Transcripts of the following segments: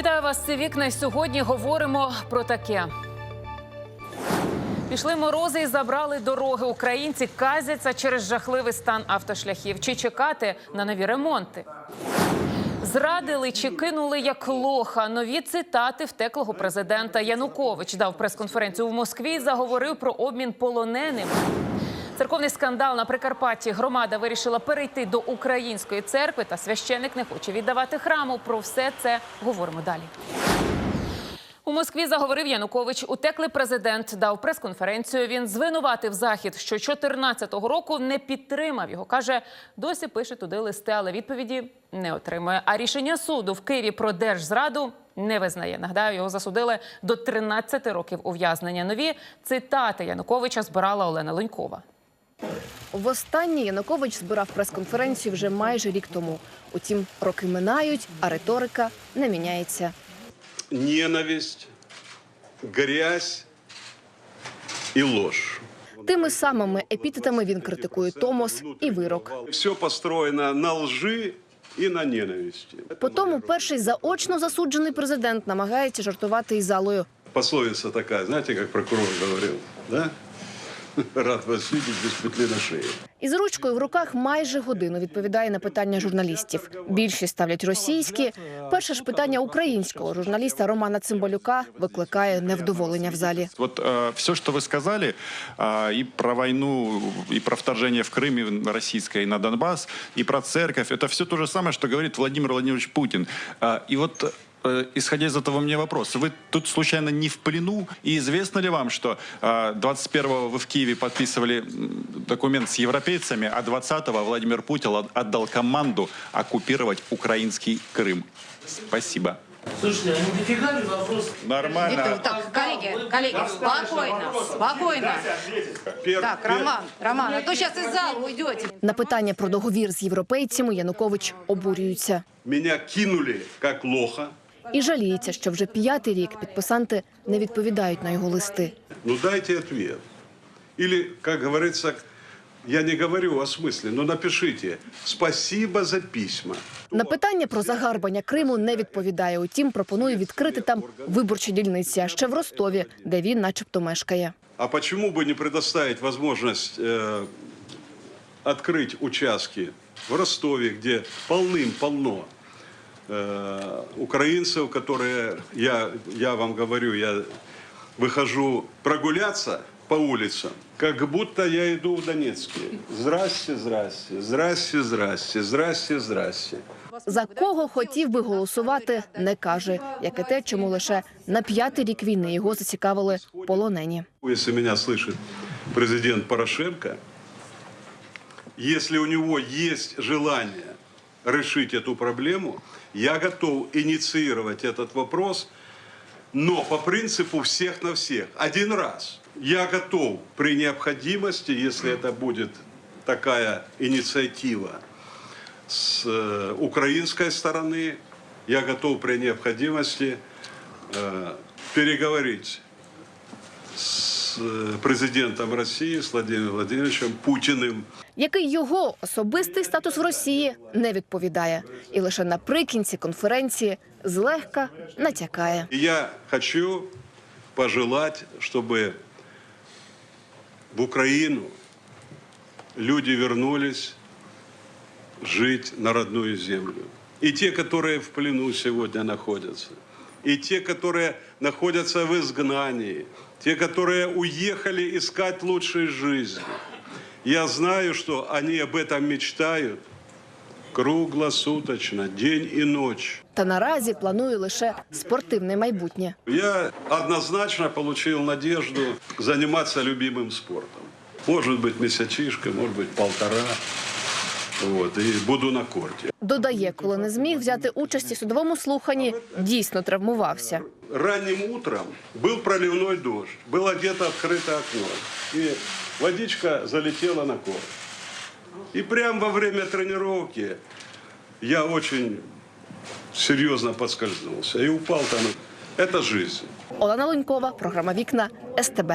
Вітаю вас, це вікна. Сьогодні говоримо про таке. Пішли морози і забрали дороги. Українці казяться через жахливий стан автошляхів. Чи чекати на нові ремонти? Зрадили чи кинули як лоха. Нові цитати втеклого президента Янукович дав прес-конференцію в Москві. і Заговорив про обмін полоненим. Церковний скандал на Прикарпатті. Громада вирішила перейти до української церкви, та священик не хоче віддавати храму. Про все це говоримо далі. У Москві заговорив Янукович. Утеклий президент дав прес-конференцію. Він звинуватив захід, що 14-го року не підтримав його. каже, досі пише туди листи, але відповіді не отримує. А рішення суду в Києві про держзраду не визнає. Нагадаю, його засудили до 13 років ув'язнення. Нові цитати Януковича збирала Олена Ленькова. Востаннє Янукович збирав прес-конференцію вже майже рік тому. Утім, роки минають, а риторика не міняється. ненависть, грязь и ложь. Тими самими епітетами він критикує Томос і вирок. Все построено на лжи и на ненависти. По тому перший заочно засуджений президент намагається жартувати із залою. Пословица такая, знаете, как прокурор говорил, да? Рад вас видеть без петли на шее. Із ручкою в руках майже годину відповідає на питання журналістів. Більшість ставлять російські. Перше ж питання українського журналіста Романа Цимбалюка викликає невдоволення в залі. Вот все, что вы сказали, э, и про войну, и про вторжение в Крым и российское, и на Донбасс, и про церковь, это все то же самое, что говорит Владимир Владимирович Путин. А, и вот э, Исходя из этого, у меня вопрос. Вы тут случайно не в плену? И известно ли вам, что э, 21-го вы в Киеве подписывали м, документ с европейцами, а 20-го Владимир Путин от- отдал команду оккупировать украинский Крым? Спасибо. Слушайте, а не дофига ли вопрос? Нормально. Виктор, так, коллеги, коллеги, спокойно, спокойно. Пер- Так, пер- Роман, Роман, а то сейчас из зала уйдете. На питання про договір з європейцями Янукович обурюється Меня кинули как лоха. і жаліється, що вже п'ятий рік підписанти не відповідають на його листи. Ну дайте ответ. Или, как говорится, я не говорю о смысле, но напишите «Спасибо за письма». На питання про загарбання Криму не відповідає. Утім, пропонує відкрити там виборчі дільниці, а ще в Ростові, де він, начебто, мешкає. А почему бы не предоставить возможность э, открыть участки в Ростове, где полным-полно э, украинцев, которые, я, я вам говорю, я выхожу прогуляться по улицам, как будто я иду в Донецке. Здрасте, здрасте, здрасте, здрасте, здрасте, здрасте. За кого хотів би голосувати, не каже, як і те, чому лише на п'ятий рік війни його зацікавили полонені. Если меня слышит президент Порошенко, если у него есть желание решить эту проблему, я готов инициировать этот вопрос, но по принципу всех на всех. Один раз. Я готов при необходимости, если это будет такая инициатива с э, украинской стороны, я готов при необходимости э, переговорить с э, президентом России, с Владимиром Владимировичем Путиным. Який його особистий статус в Росії не відповідає, і лише наприкінці конференції злегка натякає. И я хочу пожелать, чтобы в Украину люди вернулись жить на родную землю. И те, которые в плену сегодня находятся, и те, которые находятся в изгнании, те, которые уехали искать лучшей жизни. Я знаю, что они об этом мечтают круглосуточно, день и ночь. Та наразі планує лише спортивне майбутнє. Я однозначно получил надежду заниматься любимым спортом. Может быть, месячишка, может быть, полтора. Вот, и буду на корте. Додає, коли не зміг взяти участь у судовому слуханні, дійсно травмувався. Ранним утром был проливной дождь, было где-то открыто окно. И водичка залетела на корт. И прямо во время тренировки я очень серьезно подскользнулся и упал там. Это жизнь. Олена Лунькова, програма Вікна СТБ.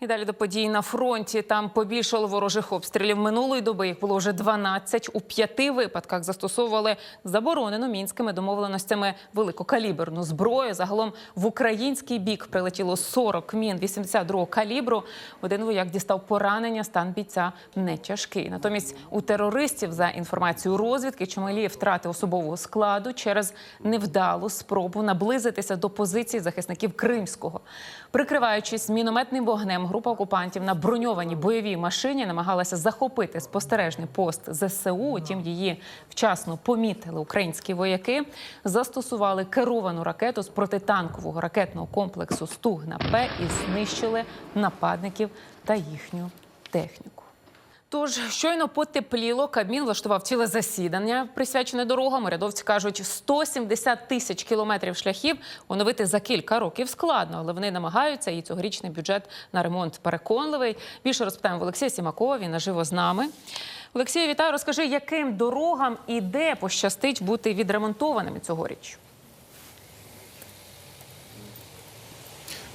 І далі до подій на фронті. Там побільшало ворожих обстрілів. Минулої доби їх було вже 12. У п'яти випадках застосовували заборонену мінськими домовленостями великокаліберну зброю. Загалом в український бік прилетіло 40 мін 82 калібру. Один вояк дістав поранення. Стан бійця не тяжкий. Натомість у терористів, за інформацією розвідки, чималі втрати особового складу через невдалу спробу наблизитися до позицій захисників Кримського. Прикриваючись мінометним вогнем, група окупантів на броньованій бойовій машині намагалася захопити спостережний пост ЗСУ. Утім, її вчасно помітили українські вояки, застосували керовану ракету з протитанкового ракетного комплексу Стугна П і знищили нападників та їхню техніку. Тож щойно потепліло, Кабмін влаштував ціле засідання, присвячене дорогам. Урядовці кажуть, 170 тисяч кілометрів шляхів оновити за кілька років складно, але вони намагаються. І цьогорічний бюджет на ремонт переконливий. Більше розпитаємо в Олексія Сімакова. Він наживо з нами. Олексію, вітаю. Розкажи, яким дорогам і де пощастить бути відремонтованими цьогоріч?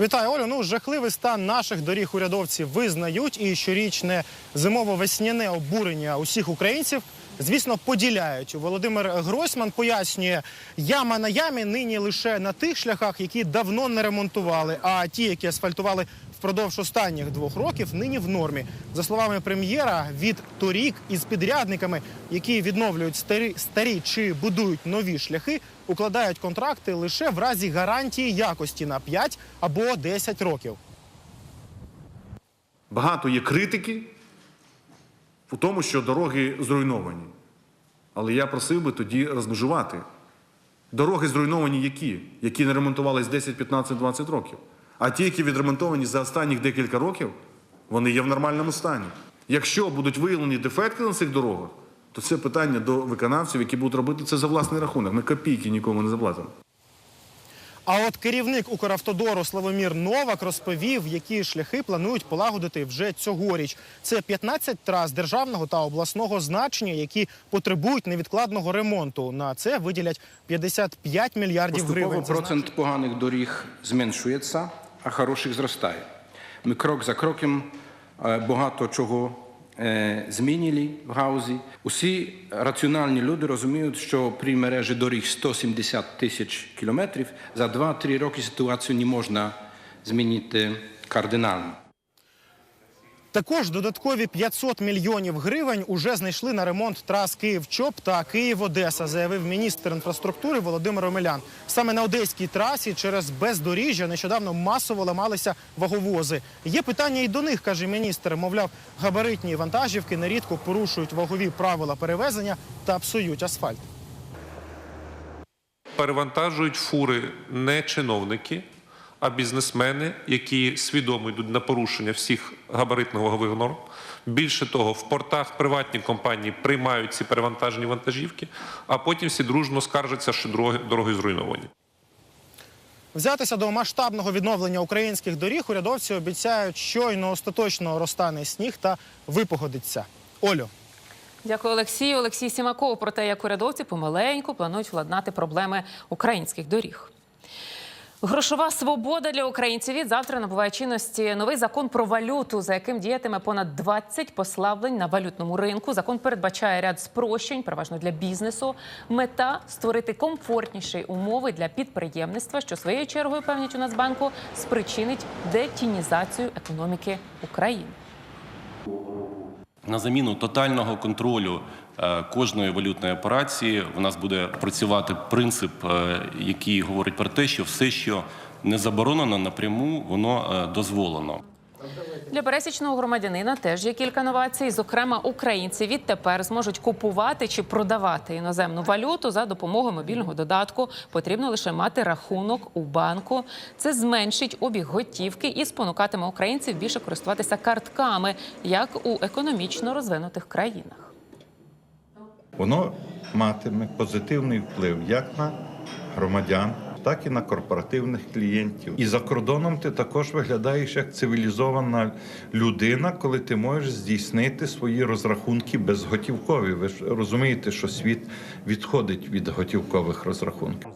Вітаю, Олю. Ну жахливий стан наших доріг урядовці визнають і щорічне зимово-весняне обурення усіх українців. Звісно, поділяють. Володимир Гройсман пояснює, яма на ямі нині лише на тих шляхах, які давно не ремонтували. А ті, які асфальтували впродовж останніх двох років, нині в нормі. За словами прем'єра, від торік із підрядниками, які відновлюють старі, старі чи будують нові шляхи, укладають контракти лише в разі гарантії якості на 5 або 10 років. Багато є критики у тому, що дороги зруйновані. Але я просив би тоді розмежувати. Дороги зруйновані які? Які не ремонтувались 10, 15, 20 років. А ті, які відремонтовані за останніх декілька років, вони є в нормальному стані. Якщо будуть виявлені дефекти на цих дорогах, то це питання до виконавців, які будуть робити це за власний рахунок. Ми копійки нікому не заплатимо. А от керівник Укравтодору Славомір Новак розповів, які шляхи планують полагодити вже цьогоріч. Це 15 трас державного та обласного значення, які потребують невідкладного ремонту. На це виділять 55 мільярдів Поступово гривень. Це процент поганих доріг зменшується, а хороших зростає. Ми крок за кроком е, багато чого е, змінили в гаузі. Усі раціональні люди розуміють, що при мережі доріг 170 тисяч кілометрів за 2-3 роки ситуацію не можна змінити кардинально. Також додаткові 500 мільйонів гривень уже знайшли на ремонт трас Київ-Чоп та Київ-Одеса, заявив міністр інфраструктури Володимир Омелян. Саме на одеській трасі через бездоріжжя нещодавно масово ламалися ваговози. Є питання і до них, каже міністр. Мовляв, габаритні вантажівки нерідко порушують вагові правила перевезення та псують асфальт. перевантажують фури не чиновники, а бізнесмени, які свідомо йдуть на порушення всіх габаритно-вагових норм. Більше того, в портах приватні компанії приймають ці перевантажені вантажівки, а потім всі дружно скаржаться, що дороги, дороги зруйновані. Взятися до масштабного відновлення українських доріг урядовці обіцяють, щойно остаточно розтане сніг та випогодиться. Олю. Дякую, Олексію. Олексій Сімаков про те, як урядовці помаленьку планують владнати проблеми українських доріг. Грошова свобода для українців від завтра набуває чинності новий закон про валюту, за яким діятиме понад 20 послаблень на валютному ринку. Закон передбачає ряд спрощень, переважно для бізнесу. Мета створити комфортніші умови для підприємництва, що своєю чергою певнять у Нацбанку спричинить детінізацію економіки України. На заміну тотального контролю е, кожної валютної операції в нас буде працювати принцип, е, який говорить про те, що все, що не заборонено напряму, воно е, дозволено. Для пересічного громадянина теж є кілька новацій. Зокрема, українці відтепер зможуть купувати чи продавати іноземну валюту за допомогою мобільного додатку. Потрібно лише мати рахунок у банку. Це зменшить обіг готівки і спонукатиме українців більше користуватися картками, як у економічно розвинутих країнах. Воно матиме позитивний вплив як на громадян, так і на корпоративних клієнтів. І за кордоном ти також виглядаєш як цивілізована людина, коли ти можеш здійснити свої розрахунки безготівкові. Ви ж розумієте, що світ відходить від готівкових розрахунків.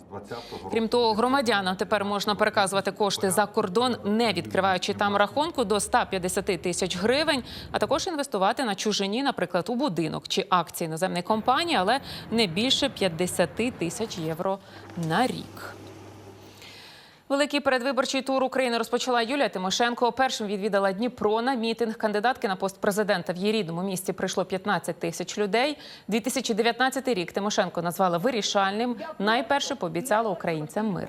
Крім того, громадянам тепер можна переказувати кошти за кордон, не відкриваючи там рахунку до 150 тисяч гривень, а також інвестувати на чужині, наприклад, у будинок чи акції іноземної компанії, але не більше 50 тисяч євро на рік. Великий передвиборчий тур України розпочала Юлія Тимошенко. Першим відвідала Дніпро на мітинг. Кандидатки на пост президента в її рідному місті прийшло 15 тисяч людей. 2019 рік Тимошенко назвала вирішальним. Найперше пообіцяла українцям мир.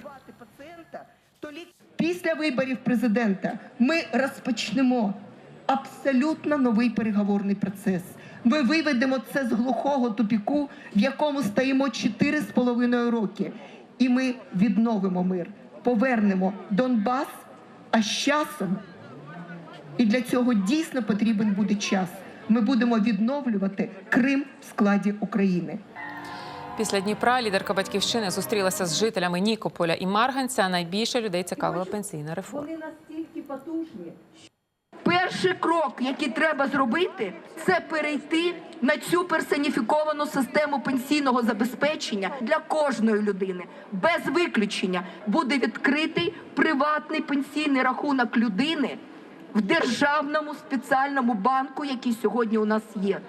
Після виборів президента ми розпочнемо абсолютно новий переговорний процес. Ми виведемо це з глухого тупіку, в якому стоїмо 4,5 роки. І ми відновимо мир, повернемо Донбас, а з часом, і для цього дійсно потрібен буде час. Ми будемо відновлювати Крим в складі України. Після Дніпра лідерка батьківщини зустрілася з жителями Нікополя і Марганця. Найбільше людей цікавила пенсійна реформа. Вони настільки потужні. Перший крок, який треба зробити, це перейти на цю персоніфіковану систему пенсійного забезпечення для кожної людини. Без виключення буде відкритий приватний пенсійний рахунок людини в державному спеціальному банку, який сьогодні у нас є.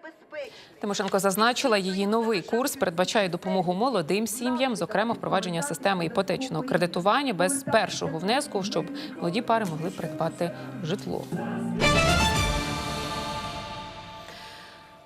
Тимошенко зазначила, її новий курс передбачає допомогу молодим сім'ям, зокрема впровадження системи іпотечного кредитування без першого внеску, щоб молоді пари могли придбати житло.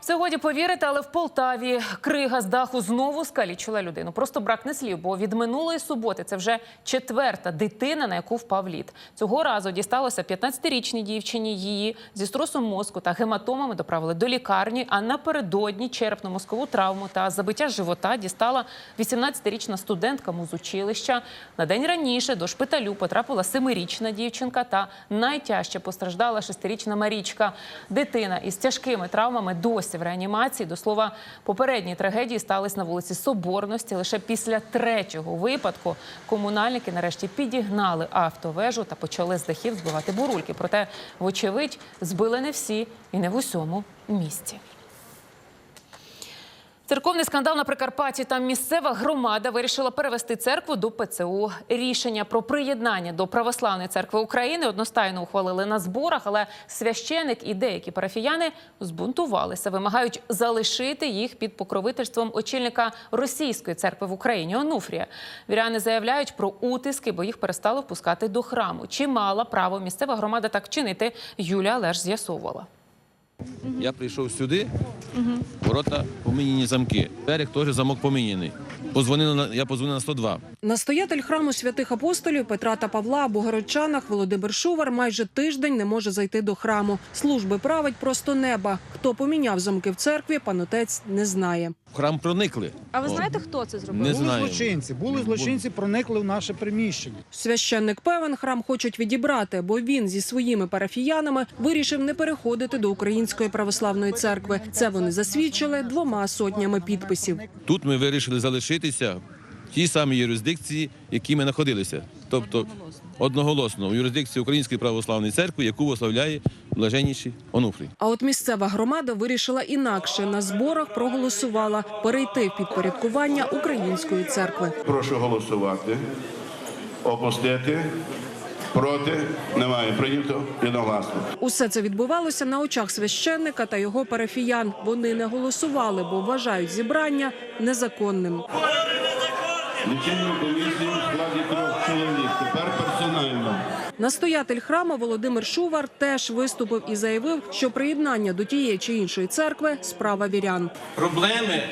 Все годі повірити, але в Полтаві крига з даху знову скалічила людину. Просто брак не слів, бо від минулої суботи це вже четверта дитина, на яку впав лід. Цього разу дісталося 15-річній дівчині. Її зі струсом мозку та гематомами доправили до лікарні. А напередодні черепно-мозкову травму та забиття живота дістала 18-річна студентка музучилища. На день раніше до шпиталю потрапила семирічна дівчинка та найтяжче постраждала шестирічна Марічка. Дитина із тяжкими травмами досі в реанімації. До слова, попередні трагедії стались на вулиці Соборності. Лише після третього випадку комунальники нарешті підігнали автовежу та почали з дахів збивати бурульки. Проте, вочевидь, збили не всі і не в усьому місті. Церковний скандал на Прикарпатті. Там місцева громада вирішила перевести церкву до ПЦУ. Рішення про приєднання до православної церкви України одностайно ухвалили на зборах, але священик і деякі парафіяни збунтувалися, вимагають залишити їх під покровительством очільника російської церкви в Україні Онуфрія. Віряни заявляють про утиски, бо їх перестали впускати до храму. Чи мала право місцева громада так чинити? Юлія Леш з'ясовувала. Я прийшов сюди, ворота поміняні замки. Берег теж замок поміняний. Позвонили на я позвонив на 102. Настоятель храму святих апостолів Петра та Павла у Богородчанах Володимир Шувар майже тиждень не може зайти до храму. Служби править просто неба. Хто поміняв замки в церкві, пан отець не знає. В храм проникли. А ви знаєте, хто це зробив? Не знаю. Злочинці були злочинці, проникли в наше приміщення. Священник певен, храм хочуть відібрати, бо він зі своїми парафіянами вирішив не переходити до Української православної церкви. Це вони засвідчили двома сотнями підписів. Тут ми вирішили залишитися в тій самій юрисдикції, в якій ми знаходилися. Тобто одноголосно в юрисдикції Української православної церкви, яку виславляє блаженніший Онуфрій. А от місцева громада вирішила інакше на зборах проголосувала перейти в підпорядкування української церкви. Прошу голосувати. Опустити. Проти. Немає. Прийнято одногласно. Усе це відбувалося на очах священника та його парафіян. Вони не голосували, бо вважають зібрання незаконним. Лічильну комісію в складі трьох чоловік. Тепер персонально. Настоятель храму Володимир Шувар теж виступив і заявив, що приєднання до тієї чи іншої церкви справа вірян. Проблеми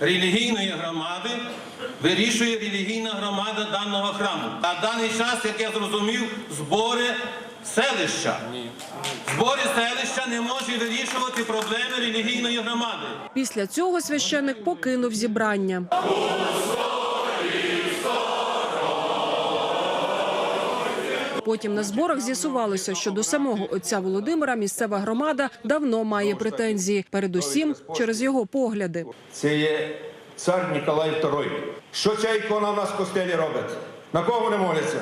релігійної громади вирішує релігійна громада даного храму. На даний час, як я зрозумів, збори селища. Збори селища не можуть вирішувати проблеми релігійної громади. Після цього священник покинув зібрання. Потім на зборах з'ясувалося, що до самого отця Володимира місцева громада давно має претензії, передусім через його погляди. Це є цар Ніколай II. Що ця ікона в нас в костелі робить? На кого вони моляться?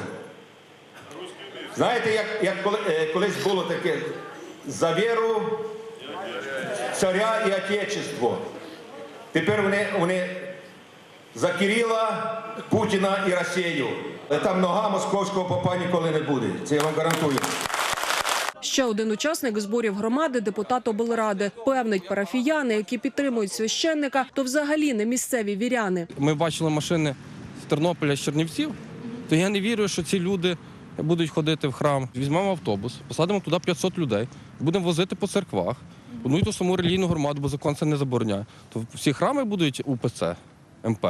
Знаєте, як, як е, колись було таке за віру царя і отечество. Тепер вони, вони За Кирила, Путіна і Росію. Там нога московського попа ніколи не буде. Це я вам гарантую. Ще один учасник зборів громади, депутат облради, певнить парафіяни, які підтримують священника, то взагалі не місцеві віряни. Ми бачили машини з Тернополя з Чернівців, то я не вірю, що ці люди будуть ходити в храм. Візьмемо автобус, посадимо туди 500 людей, будемо возити по церквах, одну й ту саму релігійну громаду, бо закон це не забороняє. То всі храми будуть УПЦ, МП.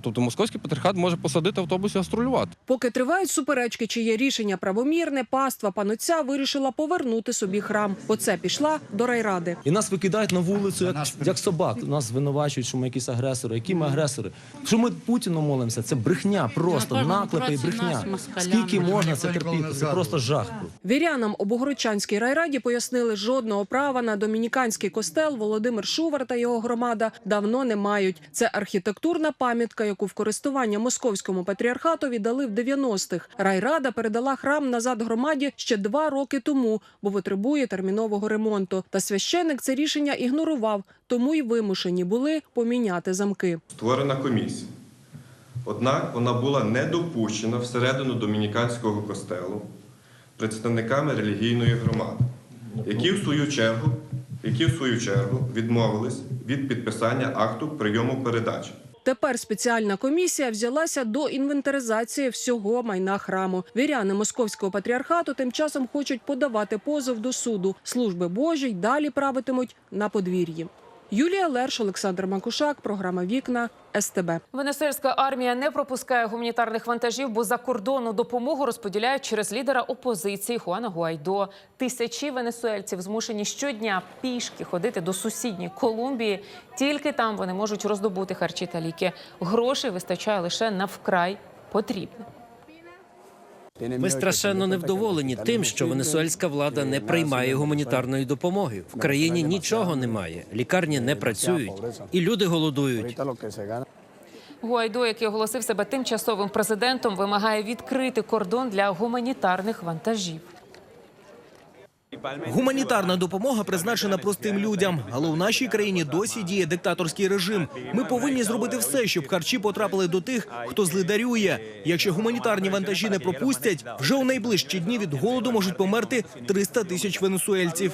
Тобто московський патріархат може посадити автобус і гастролювати. Поки тривають суперечки, чиє рішення правомірне, паства панотця вирішила повернути собі храм. Оце пішла до райради. І нас викидають на вулицю, як, як собак. Нас звинувачують, що ми якісь агресори. Які ми агресори? Що ми Путіну молимося? Це брехня, просто наклепи і брехня. Скільки можна це терпіти? Це просто жах. Вірянам у Богородчанській райраді пояснили, жодного права на домініканський костел Володимир Шувар та його громада давно не мають. Це архітектурна пам'ятка, яку в користування московському патріархату віддали в 90-х. Райрада передала храм назад громаді ще два роки тому, бо потребує термінового ремонту. Та священик це рішення ігнорував, тому й вимушені були поміняти замки. Створена комісія. Однак вона була не допущена всередину домініканського костелу представниками релігійної громади, які в свою чергу, які в свою чергу відмовились від підписання акту прийому передачі. Тепер спеціальна комісія взялася до інвентаризації всього майна храму. Віряни московського патріархату тим часом хочуть подавати позов до суду. Служби Божі й далі правитимуть на подвір'ї. Юлія Лерш, Олександр Макушак, програма Вікна СТБ. Венесуельська армія не пропускає гуманітарних вантажів, бо закордонну допомогу розподіляють через лідера опозиції Хуана Гуайдо. Тисячі венесуельців змушені щодня пішки ходити до сусідньої Колумбії. Тільки там вони можуть роздобути харчі та ліки. Грошей вистачає лише на вкрай потрібне. Ми страшенно невдоволені тим, що венесуельська влада не приймає гуманітарної допомоги. В країні нічого немає, лікарні не працюють, і люди голодують. Гуайдо, який оголосив себе тимчасовим президентом, вимагає відкрити кордон для гуманітарних вантажів. Гуманітарна допомога призначена простим людям, але у нашій країні досі діє диктаторський режим. Ми повинні зробити все, щоб харчі потрапили до тих, хто злидарює. Якщо гуманітарні вантажі не пропустять, вже у найближчі дні від голоду можуть померти 300 тисяч венесуельців.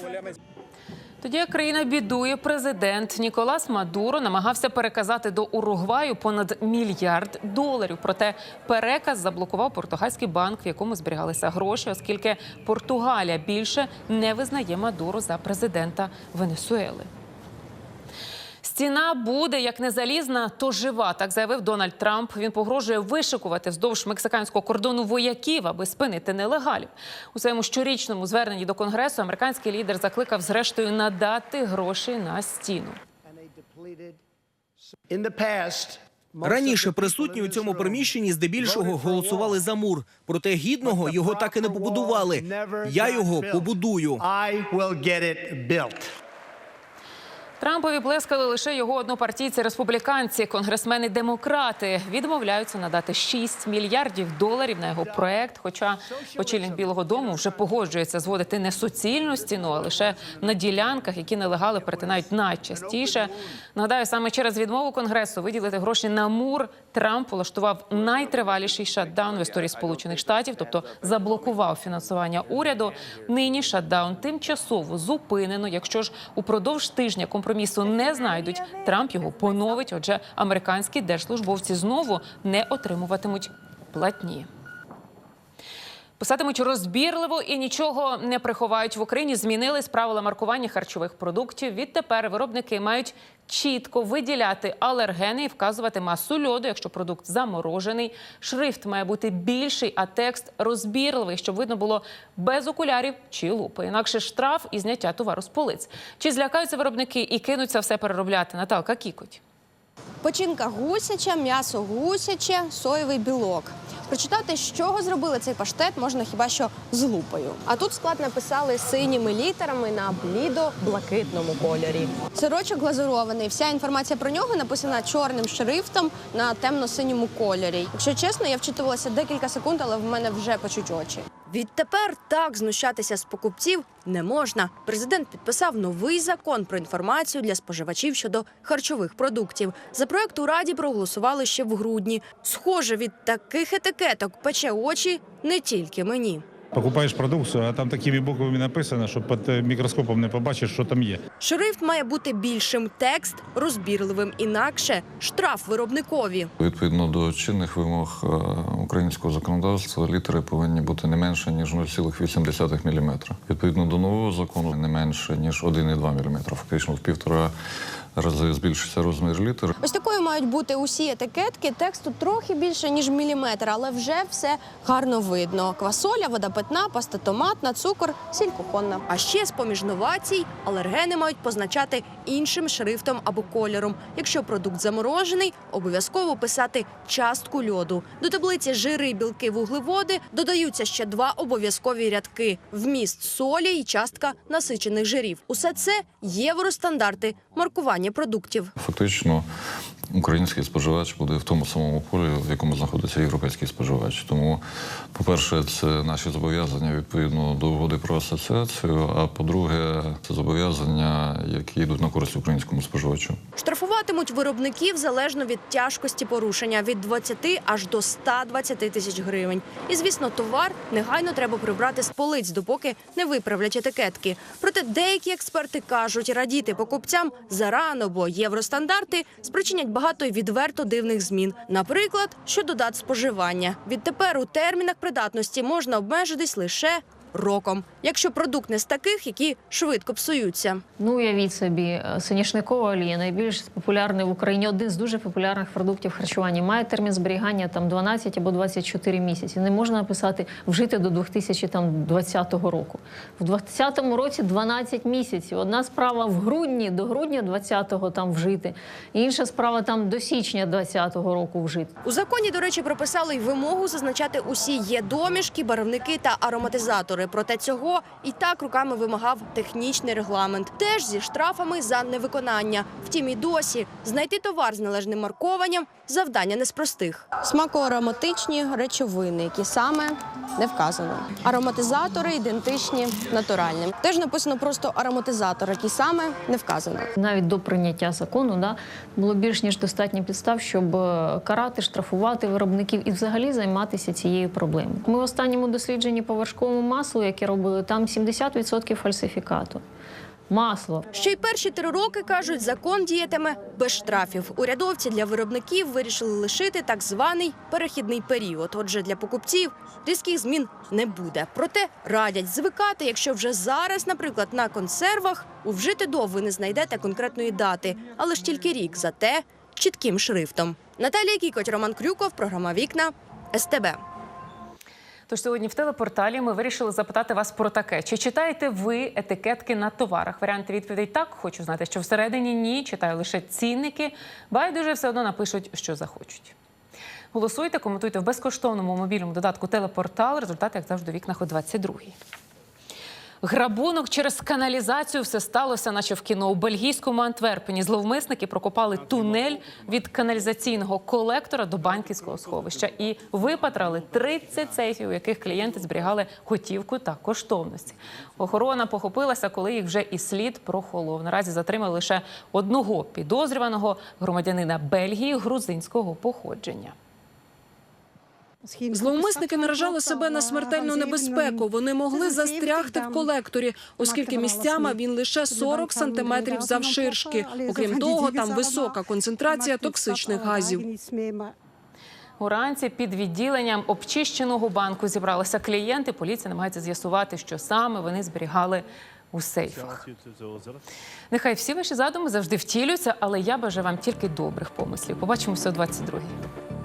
Тоді як країна бідує, президент Ніколас Мадуро намагався переказати до Уругваю понад мільярд доларів. Проте переказ заблокував португальський банк, в якому зберігалися гроші, оскільки Португалія більше не визнає Мадуро за президента Венесуели. Стіна буде як не залізна, то жива. Так заявив Дональд Трамп. Він погрожує вишикувати вздовж мексиканського кордону вояків, аби спинити нелегалів. У своєму щорічному зверненні до конгресу американський лідер закликав зрештою надати гроші на стіну. Раніше присутні у цьому приміщенні здебільшого голосували за мур. Проте гідного його так і не побудували. Я його побудую. Трампові плескали лише його однопартійці республіканці, конгресмени демократи відмовляються надати 6 мільярдів доларів на його проект. Хоча очільник Білого Дому вже погоджується зводити не суцільну стіну, а лише на ділянках, які нелегали перетинають найчастіше. Нагадаю, саме через відмову конгресу виділити гроші на мур Трамп влаштував найтриваліший шатдаун в історії Сполучених Штатів, тобто заблокував фінансування уряду. Нині шатдаун тимчасово зупинено. Якщо ж упродовж тижня компромісу не знайдуть, Трамп його поновить. Отже, американські держслужбовці знову не отримуватимуть платні. Писатимуть розбірливо і нічого не приховають в Україні. Змінились правила маркування харчових продуктів. Відтепер виробники мають чітко виділяти алергени і вказувати масу льоду, якщо продукт заморожений. Шрифт має бути більший, а текст розбірливий, щоб видно було без окулярів чи лупи. Інакше штраф і зняття товару з полиць. Чи злякаються виробники і кинуться все переробляти? Наталка Кікоть. Печінка гусяча, м'ясо гусяче, соєвий білок. Прочитати, з чого зробили цей паштет, можна хіба що з лупою. А тут склад написали синіми літерами на блідо-блакитному кольорі. Сирочок глазурований. Вся інформація про нього написана чорним шрифтом на темно-синьому кольорі. Якщо чесно, я вчитувалася декілька секунд, але в мене вже почуть очі. Відтепер так знущатися з покупців не можна. Президент підписав новий закон про інформацію для споживачів щодо харчових продуктів. За проект у раді проголосували ще в грудні. Схоже, від таких етикеток пече очі не тільки мені. Покупаєш продукцію, а там такими буквами написано, що під е, мікроскопом не побачиш, що там є. Шрифт має бути більшим, текст розбірливим. Інакше штраф виробникові. Відповідно до чинних вимог е, українського законодавства, літери повинні бути не менше ніж 0,8 мм. Відповідно до нового закону, не менше ніж 1,2 мм. Фактично в півтора рази збільшиться розмір літер. Ось такою мають бути усі етикетки. Тексту трохи більше ніж міліметр, але вже все гарно видно. Квасоля, вода питна, паста томатна, цукор, сіль кухонна. А ще з поміж новацій алергени мають позначати іншим шрифтом або кольором. Якщо продукт заморожений, обов'язково писати частку льоду. До таблиці жири, білки, вуглеводи додаються ще два обов'язкові рядки: вміст солі і частка насичених жирів. Усе це євростандарти маркування продуктів. Фактично, український споживач буде в тому самому полі, в якому знаходиться європейський споживач. Тому, по-перше, це наші зобов'язання відповідно до угоди про асоціацію. А по-друге, це зобов'язання, які йдуть на користь українському споживачу. Штрафуватимуть виробників залежно від тяжкості порушення від 20 аж до 120 тисяч гривень. І звісно, товар негайно треба прибрати з полиць, допоки не виправлять етикетки. Проте деякі експерти кажуть, радіти покупцям зарано, бо євростандарти спричинять багато й відверто дивних змін. Наприклад, щодо дат споживання. Відтепер у термінах придатності можна обмежитись лише роком, якщо продукт не з таких, які швидко псуються. Ну, уявіть собі, е, соняшникова олія, найбільш популярний в Україні, один з дуже популярних продуктів харчування, має термін зберігання там 12 або 24 місяці. Не можна написати вжити до 2020 року. В 2020 році 12 місяців. Одна справа в грудні, до грудня 20-го там вжити, інша справа там до січня 20-го року вжити. У законі, до речі, прописали й вимогу зазначати усі є домішки, барвники та ароматизатори. Проте цього і так руками вимагав технічний регламент, теж зі штрафами за невиконання. Втім, і досі знайти товар з належним маркованням завдання не з простих. Смакоароматичні речовини, які саме не вказано. Ароматизатори ідентичні натуральним. Теж написано просто ароматизатор, який саме не вказано. Навіть до прийняття закону да, було більш ніж достатньо підстав, щоб е, карати, штрафувати виробників і взагалі займатися цією проблемою. Ми в останньому дослідженні по вершковому маслу, яке робили, там 70% фальсифікату. Масло. Ще й перші три роки кажуть, закон діятиме без штрафів. Урядовці для виробників вирішили лишити так званий перехідний період. Отже, для покупців різких змін не буде. Проте радять звикати, якщо вже зараз, наприклад, на консервах у вжити до ви не знайдете конкретної дати, але ж тільки рік, зате чітким шрифтом. Наталія Кікоть, Роман Крюков, програма Вікна СТБ. Тож сьогодні в телепорталі ми вирішили запитати вас про таке: чи читаєте ви етикетки на товарах? Варіанти відповідей так. Хочу знати, що всередині ні. Читаю лише цінники. Байдуже все одно напишуть, що захочуть. Голосуйте, коментуйте в безкоштовному мобільному додатку Телепортал. Результати, як завжди, у вікнах о 22-й. Грабунок через каналізацію все сталося, наче в кіно у бельгійському Антверпені. Зловмисники прокопали тунель від каналізаційного колектора до банківського сховища і випатрали 30 сейфів, у яких клієнти зберігали готівку та коштовності. Охорона похопилася, коли їх вже і слід прохолов. Наразі затримали лише одного підозрюваного громадянина Бельгії грузинського походження. Зловмисники наражали себе на смертельну небезпеку. Вони могли застрягти в колекторі, оскільки місцями він лише 40 сантиметрів завширшки. Окрім того, там висока концентрація токсичних газів. Уранці під відділенням обчищеного банку зібралися клієнти. Поліція намагається з'ясувати, що саме вони зберігали у сейфах. Нехай всі ваші задуми завжди втілюються, але я бажаю вам тільки добрих помислів. Побачимося о 22-й.